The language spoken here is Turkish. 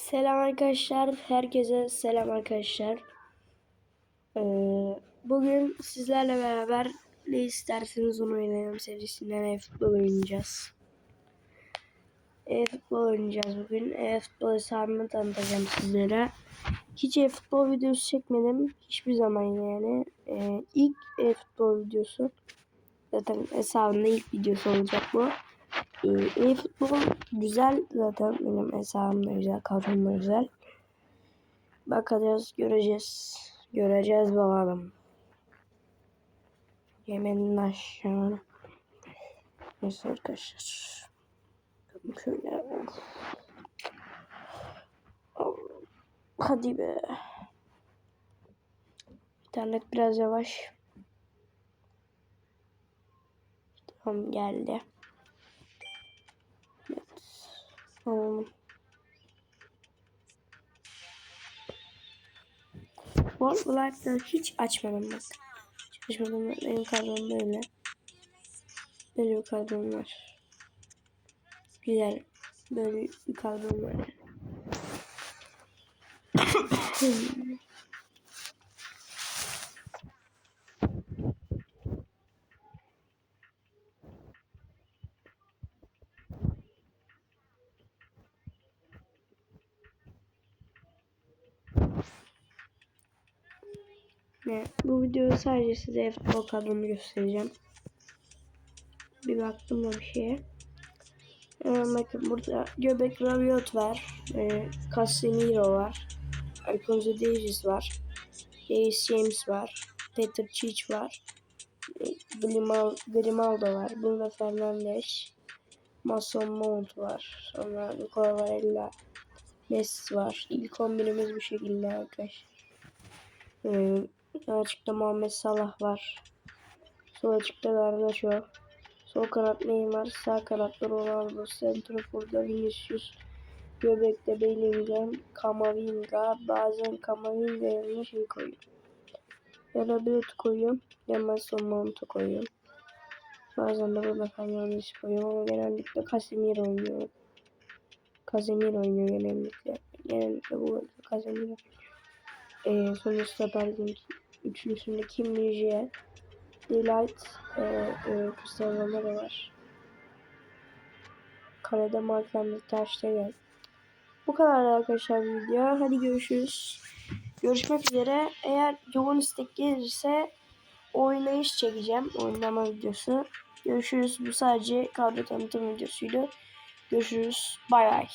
Selam arkadaşlar. Herkese selam arkadaşlar. Ee, bugün sizlerle beraber ne isterseniz onu oynayalım serisinden e-futbol oynayacağız. E-futbol oynayacağız bugün. E-futbol hesabımı tanıtacağım sizlere. Hiç e-futbol videosu çekmedim. Hiçbir zaman yani. Ee, ilk e-futbol videosu. Zaten hesabımda ilk videosu olacak bu. Ee, E-futbol güzel zaten benim hesabımda güzel, kadromda güzel. Bakacağız, göreceğiz. Göreceğiz bakalım. Yemenin aşağı. Neyse arkadaşlar. Şöyle. Hadi be. İnternet biraz yavaş. Tamam geldi. Tamam. Fortnite'da hiç açmadım bak. Açmadım. Benim kadrom böyle. Böyle bir var. Güzel. Böyle bir kadrom var. Ne? Bu videoda sadece size futbol kadromu göstereceğim. Bir baktım da bir şeye. Hemen bakın burada Göbek Rabiot var. E, Casemiro var. Alfonso Davies var. Reis James var. Peter Cech var. Grimal, Grimaldo var. Bruno Fernandes. Mason Mount var. Sonra Nicola Varela. Messi var. İlk 11'imiz bu şekilde arkadaşlar. Ee, sağ açıkta Muhammed Salah var. Sol açıkta Garnacho. Sol kanat Neymar. Sağ kanatta Ronaldo. Centrofor'da Vinicius. Göbekte Bellingham. Kamavinga. Bazen Kamavinga yerine şey koyuyor. Ya Rabiot koyuyorum. Mason Mount'u koyuyorum. Bazen de Bruno Fernandes koyuyorum ama genellikle Casemiro oynuyor. Casemiro oynuyor genellikle. Genellikle bu Casemiro. Ee, sonra stoperdim. Üçüncüsünde Kim Min-jae, Delight, e, e, Ronaldo var. Kalede Mark Lambert Ter gel. Bu kadar arkadaşlar video. Hadi görüşürüz. Görüşmek üzere. Eğer yoğun istek gelirse oynayış çekeceğim. Oynama videosu. Görüşürüz. Bu sadece kadro tanıtım videosuydu. Görüşürüz. Bay bay.